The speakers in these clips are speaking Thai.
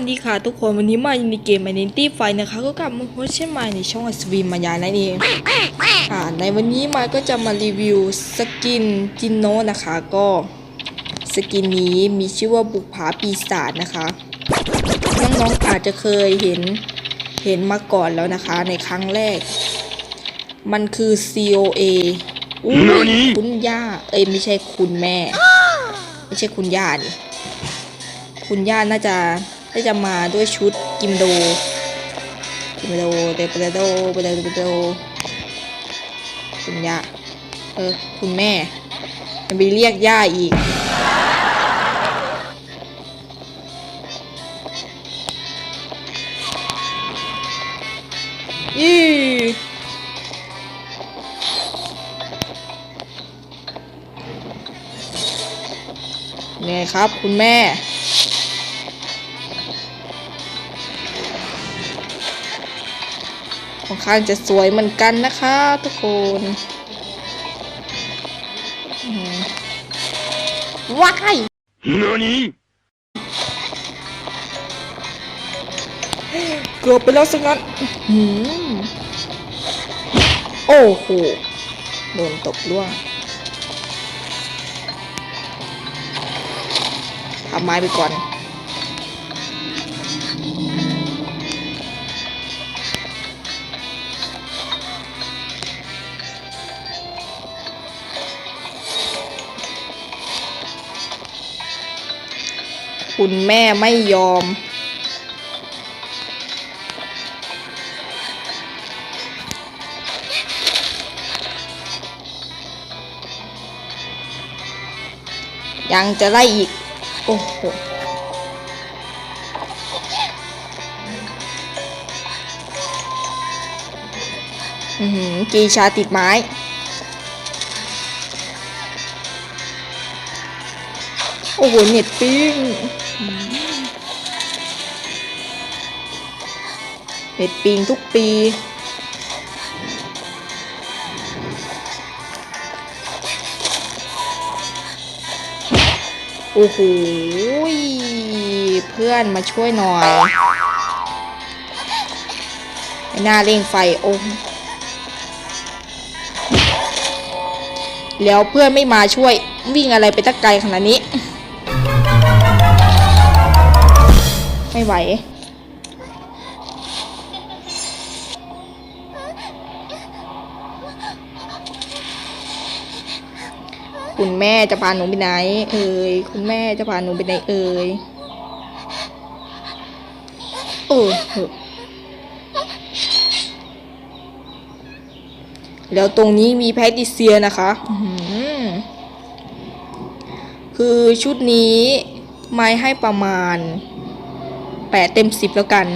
วัสดีค่ะทุกคนวันนี้มาในเกม Identity ไฟนะคะ ก็กลับมาโพสต์เช่นมาในช่องอัศวีมายานั่นเองอ่าในวันนี้มาก็จะมารีวิวสกินจินโนนะคะก็สกินนี้มีชื่อว่าบุกผาปีศาจนะคะน้องๆอาจจะเคยเห็นเห็นมาก่อนแล้วนะคะในครั้งแรก มันคือ COA อุ้ยคุณย่า เอ้ยไม่ใช่คุณแม่ ไม่ใช่คุณย่านี่คุณย่าน่าจะ น่าจะมาด้วยชุดกิมโด กิมโดเดปเดโดเปเดโดเปเดโดคุณย่าเออคุณแม่มันไปเรียกย่าอีกอีไงครับคุณแม่ ค่อนข้างจะสวยเหมือนกันนะคะ ทุกคนอืมว้าย何เกือบไปแล้วสักงั้นอื้อหือโอ้โห โดนตบล่วงทำไม้ไปก่อน คุณแม่ไม่ยอม ยังจะไล่อีก โอ้โหอือหือกีชาติดไม้ โอ้โห เน็ตปิ้ง เน็ตปิ้งทุกปี โอ้โหยเพื่อนมาช่วยหน่อยไม่น่าเร่งไฟโอ้แล้วเพื่อนไม่มาช่วยวิ่งอะไรไปตะไกลขนาดนี้ ไม่ไหว คุณแม่จะพาหนูไปไหน เอ่ย คุณแม่จะพาหนูไปไหนเอ่ยเออเหแล้วตรงนี้มีแพทริเซียนะคะคือชุดนี้ ไม้ให้ประมาณ แปดเต็มสิบแล้วกัน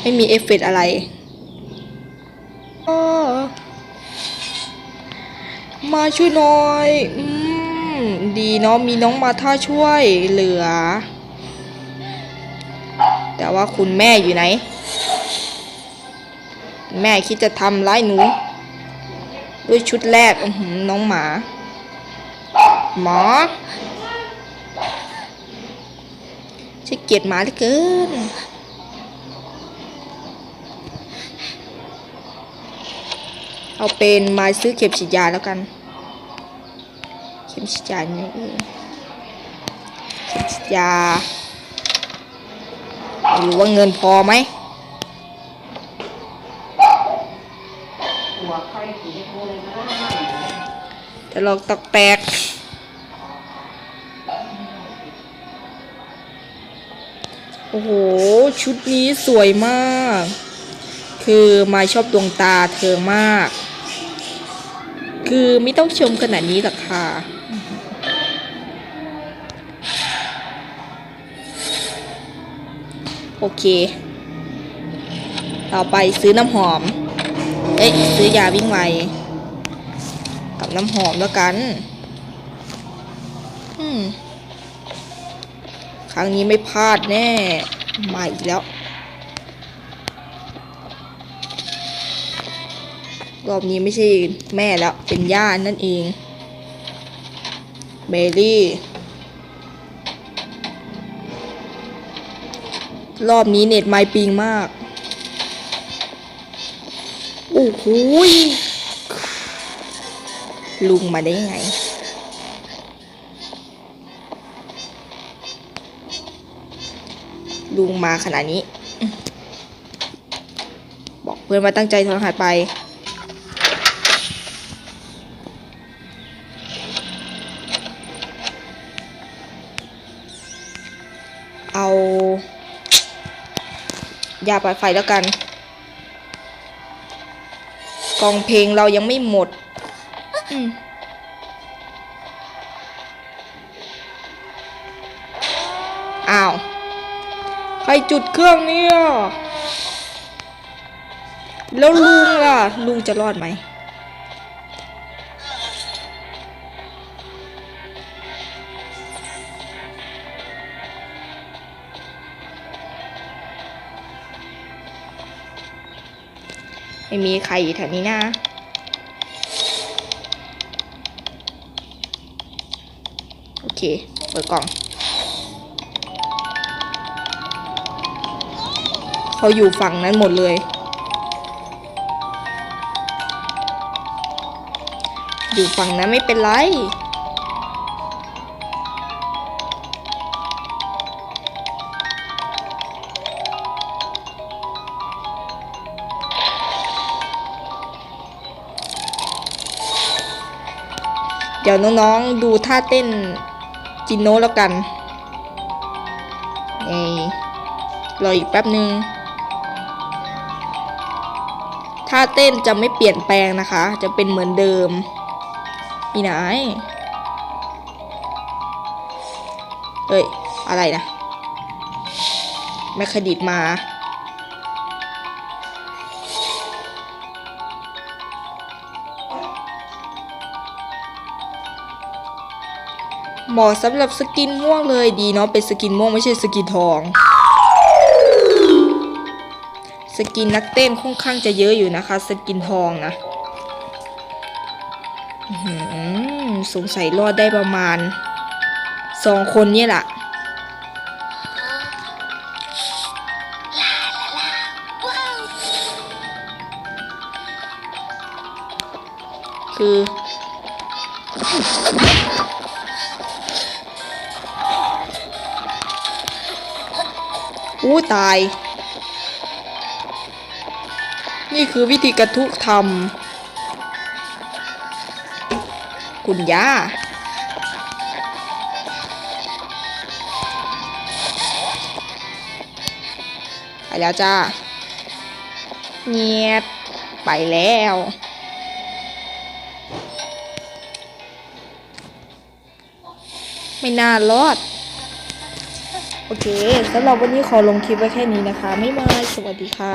ไม่มีเอฟเฟกต์อะไรอ้อมาช่วยหน่อย อืม ดีเนาะ มีน้องมาท่าช่วยเหลือ แต่ว่าคุณแม่อยู่ไหน แม่คิดจะทำร้ายหนู ด้วยชุดแรกน้องหมา หมอ ช่เกลียดหมาเหลือเกินเอาเป็นมาซื้อเข็มฉีดยาแล้วกัน เข็มฉีดยาเนี่ยเออเข็มฉีดยาไม่รู้ว่าเงินพอไหมจะลองตอกแตก โอ้โห ชุดนี้สวยมาก คือมาชอบดวงตาเธอมาก คือไม่ต้องชมขนาดนี้หรอกค่ะโอเค ต่อไปซื้อน้ำหอม เอ้ยซื้อยาวิ่งไว กับน้ำหอมแล้วกัน อืม ครั้งนี้ไม่พลาดแน่ มาอีกแล้ว รอบนี้ไม่ใช่แม่แล้ว เป็นย่านั่นเองเบลลี่ รอบนี้เน็ตไม่ปิงมาก โอ้โหลุงมาได้ยังไง ลุงมาขนาดนี้ บอกเพื่อนว่าตั้งใจถอนหายไป เอายาปัดไฟแล้วกัน กองเพลงเรายังไม่หมดอ้าว ใครจุดเครื่องเนี่ย แล้วลุงล่ะ ลุงจะรอดไหม ไม่มีใครอยู่แถวนี้นะโอเค เปิดกล่อง เขาอยู่ฝั่งนั้นหมดเลย อยู่ฝั่งนั้นไม่เป็นไรเดี๋ยวน้องๆดูท่าเต้นจินโนแล้วกันเอยรออีกแป๊บหนึ่ง ท่าเต้นจะไม่เปลี่ยนแปลงนะคะ จะเป็นเหมือนเดิมนี่ไหนเอ้ย อะไรนะแมคคดิตมา เหมาะสำหรับสกินม่วงเลยดีเนาะเป็นสกินม่วงไม่ใช่สกินทอง สกินนักเต้นค่อนข้างจะเยอะอยู่นะคะ สกินทองนะสงสัยรอดได้ประมาณสองคนเนี่ยแหละคือ อู้ตาย นี่คือวิธีกระทุกทำคุณย่าไปแล้วจ้าเงียบไปแล้วไม่น่ารอด โอเคสำหรับวันนี้ขอลงคลิปไว้แค่นี้นะคะ ไม่มายสวัสดีค่ะ